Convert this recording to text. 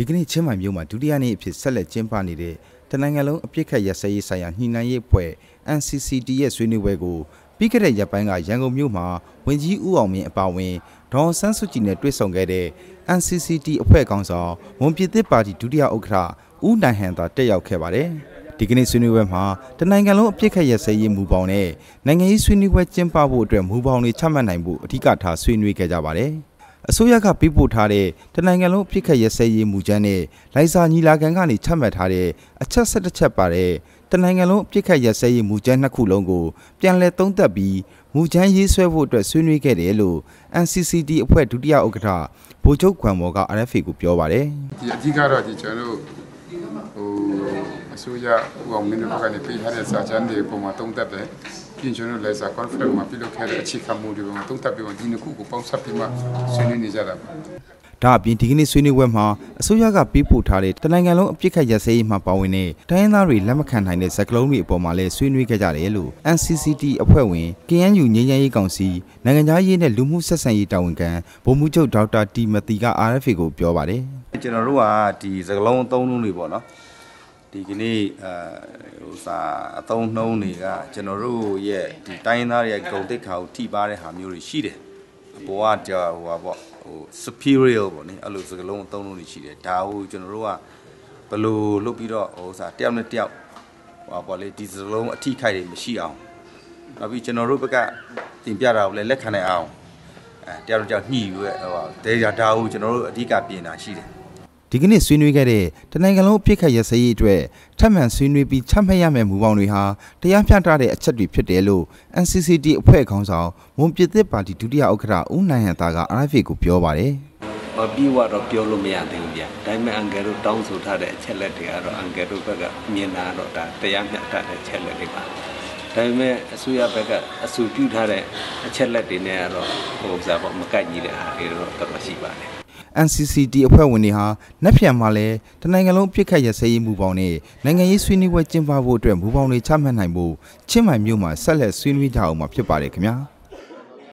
ဒီကနေ့ချင်းမိုင်မြို့မှာဒုတိယနေ့အဖြစ်ဆက်လက်ကျင်းပနေတဲ့တနိုင်ငံလုံးအပြစ်ခတ်ရစရေးဆိုင်ရာညှိနှိုင်းရေးအဖွဲ့ NCCT ရဲ့ဆွေးနွေးပွဲကိုပြီးခဲ့တဲ့ရက်ပိုင်းကရန်ကုန်မြို့မှာဝင်ကြီးဦးအောင်မြင့်အပါအဝင်ဒေါ်ဆန်းစုကြည်နဲ့တွေ့ဆုံခဲ့တဲ့ NCCT အဖွဲ့ကောင်ဆောင်ဝန်ပြည်သစ်ပါတီဒုတိယဥက္ကဋ္ဌဦးနိုင်ဟန်သာတက်ရောက်ခဲ့ပါတယ်ဒီကနေ့ဆွေးနွေးပွဲမှာတနိုင်ငံလုံးအပြစ်ခတ်ရစရေးမူပေါင်းနဲ့နိုင်ငံရေးဆွေးနွေးပွဲကျင်းပဖို့အတွက်မူပေါင်းတွေချမှတ်နိုင်ဖို့အဓိကထားဆွေးနွေးခဲ့ကြပါတယ်။ အစိုးရကပြပို့ထားတဲ့တနိုင်ငံလုံးအဖြစ်ခက်ရစဲရေးမူကြမ်းနဲ့လိုင်စာညီလာခံကနေချမှတ်ထားတဲ့အချက်၁၁ချက်ပါတဲ့တနိုင်ငံလုံးအဖြစ်ခက်ရစဲရေးမူကြမ်းနှစ်ခုလုံးကိုပြန်လည်သုံးသပ်ပြီးမူကြမ်းရေးဆွဲဖို့အတွက်ဆွေးနွေးခဲ့တယ်လို့ NCCT အဖွဲ့ဒုတိယဥက္ကဋ္ဌဗိုလ်ချုပ်ခွန်မော်က RFA ကိုပြောပါတယ်ဒီအဓိကတော့ဒီကျွန်တော်တို့ဟိုအစိုးရဥအောင်မင်းတို့ကနေပေးထားတဲ့စာချမ်းတွေပုံမှာသုံးသပ်တယ် ပြင်ကျွန်တော်လည်းစာ conference မှာပြုလုပ်ခဲ့တဲ့အခြေခံမူတွေကိုသုံးသပ်ပြီးတော့ဒီနှစ်ခုကိုပေါင်းစပ်ပြီးမှဆွေးနွေးနေကြတာပါဒါအပြင်ဒီကနေ့ဆွေးနွေးပွဲမှာအစိုးရကပေးပို့ထားတဲ့တနိုင်ငံလုံးအပြစ်ခတ်ရစဲရေးမှာပါဝင်တဲ့တိုင်းရင်းသားတွေလက်မခံနိုင်တဲ့ဇက်ကလုံးတွေအပေါ်မှာလည်းဆွေးနွေးခဲ့ကြတယ်လို့ NCCT အဖွဲ့ဝင် KNU ငြိမ်းချမ်းရေးကောင်စီနိုင်ငံသားရေးနဲ့လူမှုဆက်ဆံရေးတာဝန်ခံဗိုလ်မှူးချုပ်ဒေါက်တာတီမတီက RFA ကိုပြောပါတယ်ကျွန်တော်တို့ကဒီဇက်ကလုံးအသုံးလုံးတွေပေါ့နော် ဒီကနေ့အဲဟိုစာအသုံးနှုံးတွေကကျွန်တော်တို့ရဲ့ဒီတိုင်းသားရဲ့ဂုံတိတ်ခါကိုထိပါတဲ့ဟာမျိုးတွေရှိတယ်အပေါ်ကကြာဟိုပါပေါ့ဟို superior ပေါ့နိအဲ့လိုစကလုံးအသုံးလုံးတွေရှိတယ်ဒါကိုကျွန်တော်တို့ကဘယ်လိုလုပ်ပြီးတော့ဟိုစာတယောက်နဲ့တယောက်ဟိုပေါ့လေဒီစကလုံးအထိခိုက်တွေမရှိအောင်နောက်ပြီးကျွန်တော်တို့ဘက်ကတင်ပြတာကိုလည်းလက်ခံနိုင်အောင်အဲတယောက်နဲ့တယောက်ညှိယူရဲဟိုပါဒေတာဒါကိုကျွန်တော်တို့အဓိကပြင်တာရှိတယ် ဒီကနေ့ဆွေးနွေးခဲ့တဲ့တနိုင်ငံလုံးအပြစ်ခတ်ရစရေးအတွက်ထပ်မံဆွေးနွေးပြီးချမှတ်ရမယ့်မူပေါင်းတွေဟာတရားမျှတတဲ့အချက်တွေဖြစ်တယ်လို့ NCCT အဖွဲ့ခေါင်းဆောင်ဝန်ပြည်သစ်ပါတီဒုတိယဥက္ကဋ္ဌဦးနိုင်ဟန်သားက RFA ကိုပြောပါတယ်မပြီးတော့ပြောလို့မရသေးဘူးဗျ။ဒါပေမဲ့အန်ကယ်တို့တောင်းဆိုထားတဲ့အချက်လက်တွေကတော့အန်ကယ်တို့ဘက်ကမြင်တာတော့ဒါတရားမျှတတဲ့အချက်လက်တွေပါ။ဒါပေမဲ့အစိုးရဘက်ကအဆိုပြုထားတဲ့အချက်လက်တွေနဲ့ကတော့ဟိုစားပေါ့မကိုက်ညီတဲ့အားတွေတော့တော်တော်ရှိပါတယ်။ NCCT အဖွဲ့ဝင်တွေဟာနက်ဖြန်မှာလည်းတနိုင်ငံလုံးပြစ်ခတ်ရစရေးမူပေါင်းနဲ့နိုင်ငံရေးဆွေးနွေးပွဲကျင်းပဖို့အတွက်မူပေါင်းတွေချမှတ်နိုင်ဖို့ချင်းမိုင်မြို့မှာဆက်လက်ဆွေးနွေးကြအောင်မှာဖြစ်ပါတယ်ခင်ဗျာ။